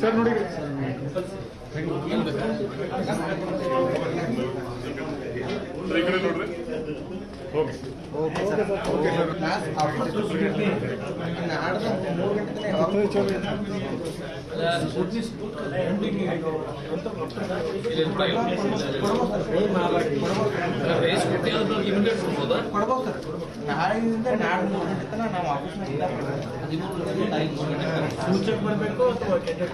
Sir ನೋಡಿ. Sir ನಾಳೆಯಿಂದ ನಾಳೆ ನಾವು ಬರಬೇಕು ಅಥವಾ ಕ್ಯಾಂಡಿಡೇಟ್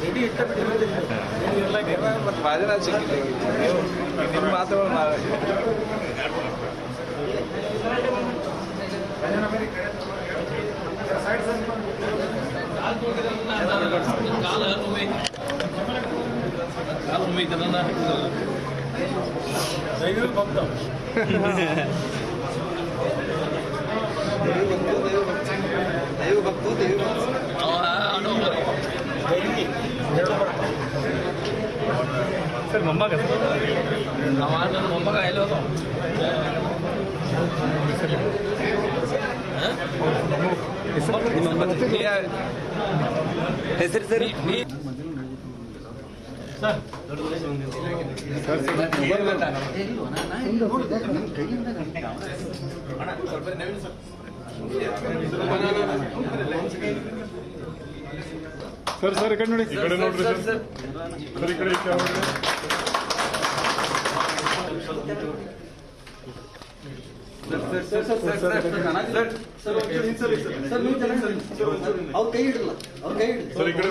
ರೆಡಿ ಇಟ್ಟ ಮತ್ತೆ ಭಾಳ ಜನ ಸಿಕ್ಕಿಲ್ಲ ನಿಮ್ಮ ಮಾತುಗಳು ನಾವು ಕಾಲ ನೋವೇ ಕಾಲ ನೋವೇ ಇದನ್ನ ದೈವ ಭಕ್ತು ದೈವ ಭಕ್ತು ಅವ ಆಡೋ ಸರ್ ಮೊಮ್ಮಗ ಅವ ನನ್ನ ಮೊಮ್ಮಗ ಎಲ್ಲೋ ಹೆಸರು ಸರ್ ಸರ್ ಸರ್ ಕಣ್ಣು ಕಡೆ ನೋಡಿ ಈ ಕಡೆ ನೋಡ್ರಿ ಸರ್ ಸರ್ ಈ ಕಡೆ ಸರ್ ಸರ್ ಸರ್ ಅವ್ರ ಕೈ ಹಿಡಲ್ಲ ಅವ್ರ ಕೈ ಹಿಡಿ ಸರ್ ಈ ಕಡೆ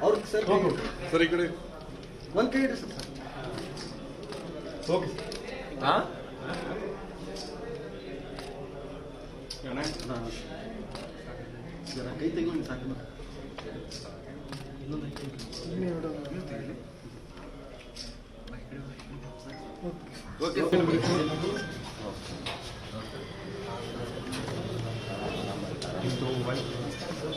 ಅವ್ರ ಸರ್. ಸರ್ ಈ ಕಡೆ ಒಂದ್ ಕೈ ಇಡಿ ಸರ್ ಹಾಂ ಜರ ಕೈ ತೆಗಿಲಿ ಸಾಕು ಓಕೆ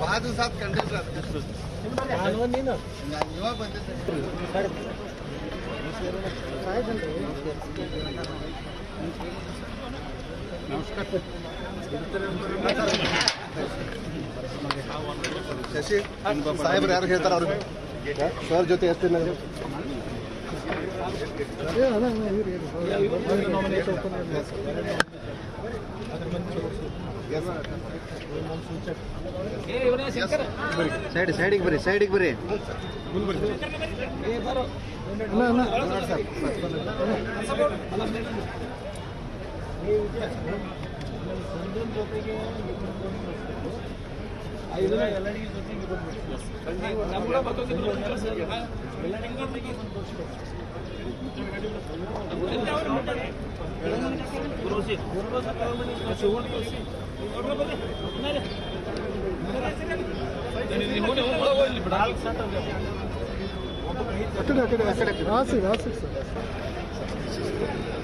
पाच दिवसात कंटेस्ट युवा नमस्कार ಶಶಿ ಸಾಹೇಬ್ರು ಯಾರು ಹೇಳ್ತಾರ ಅವ್ರು ಸರ್ ಜೊತೆ ಎಷ್ಟಿಲ್ಲ ಸೈಡ್ ಸೈಡಿಗೆ ಬರ್ರಿ ಸೈಡಿಗೆ ಬರ್ರಿ. ಸರ್ ಆ ಕಡೆ ಆ ಕಡೆ ಆ ಸೈಡ್ ಆ ಸೈಡ್ ಸರ್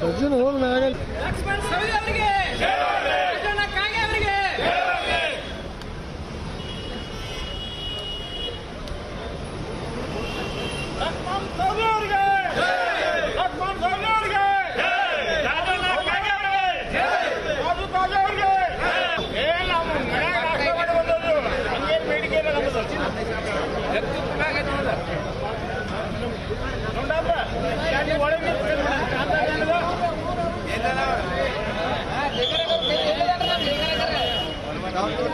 ಸಜ್ಜನ ಹೋಗಿ ಮ್ಯಾಗಲ್ ಲಕ್ಷ್ಮಣ್ ಸವಿದ ಅವರಿಗೆ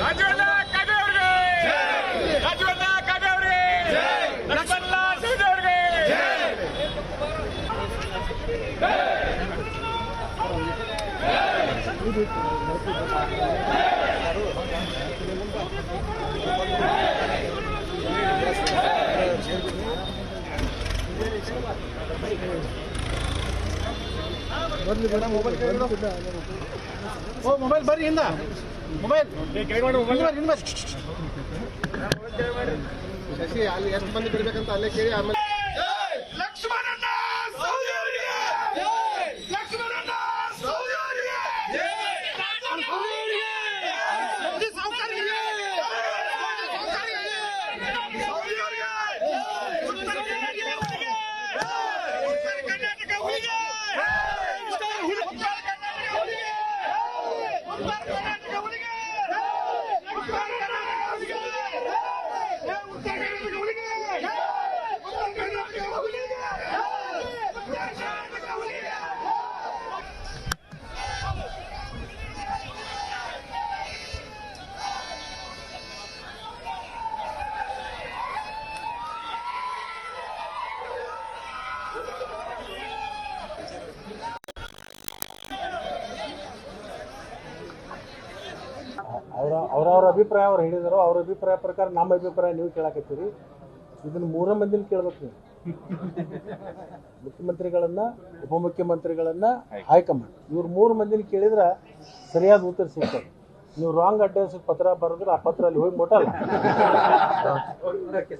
राजवंदा काबेवरे राजवंदा काबेवरे लक्ष्मणला सिद्धवरे Thank you. ಓ ಮೊಬೈಲ್ ಬರ್ರಿ ಹಿಂದ. ಮೊಬೈಲ್. ಶಶಿ ಅಲ್ಲಿ ಎಷ್ಟು ಮಂದಿ ಬಿಡ್ಬೇಕಂತ ಅಲ್ಲೇ ಕೇಳಿ ಆಮೇಲೆ ಅಭಿಪ್ರಾಯ ಅವ್ರು ಹೇಳಿದಾರೋ ಅವ್ರ ಅಭಿಪ್ರಾಯ ಪ್ರಕಾರ ನಮ್ಮ ಅಭಿಪ್ರಾಯ ನೀವು ಕೇಳಾಕತ್ತೀರಿ. ಇದನ್ನ ಮೂರ ಮಂದಿನ ಕೇಳ್ಬೇಕು ನೀವು. ಮುಖ್ಯಮಂತ್ರಿಗಳನ್ನ ಉಪಮುಖ್ಯಮಂತ್ರಿಗಳನ್ನ ಹೈಕಮಾಂಡ್. ಇವ್ರು ಮೂರು ಮಂದಿನ ಕೇಳಿದ್ರೆ ಸರಿಯಾದ ಉತ್ತರ ಸಿಗ್ತದೆ. ನೀವು ರಾಂಗ್ ಅಡ್ರೆಸ್ ಪತ್ರ ಬರೆದ್ರೆ ಆ ಪತ್ರ ಅಲ್ಲಿ ಹೋಗಿ ಮುಟ್ಟಲ್ಲ.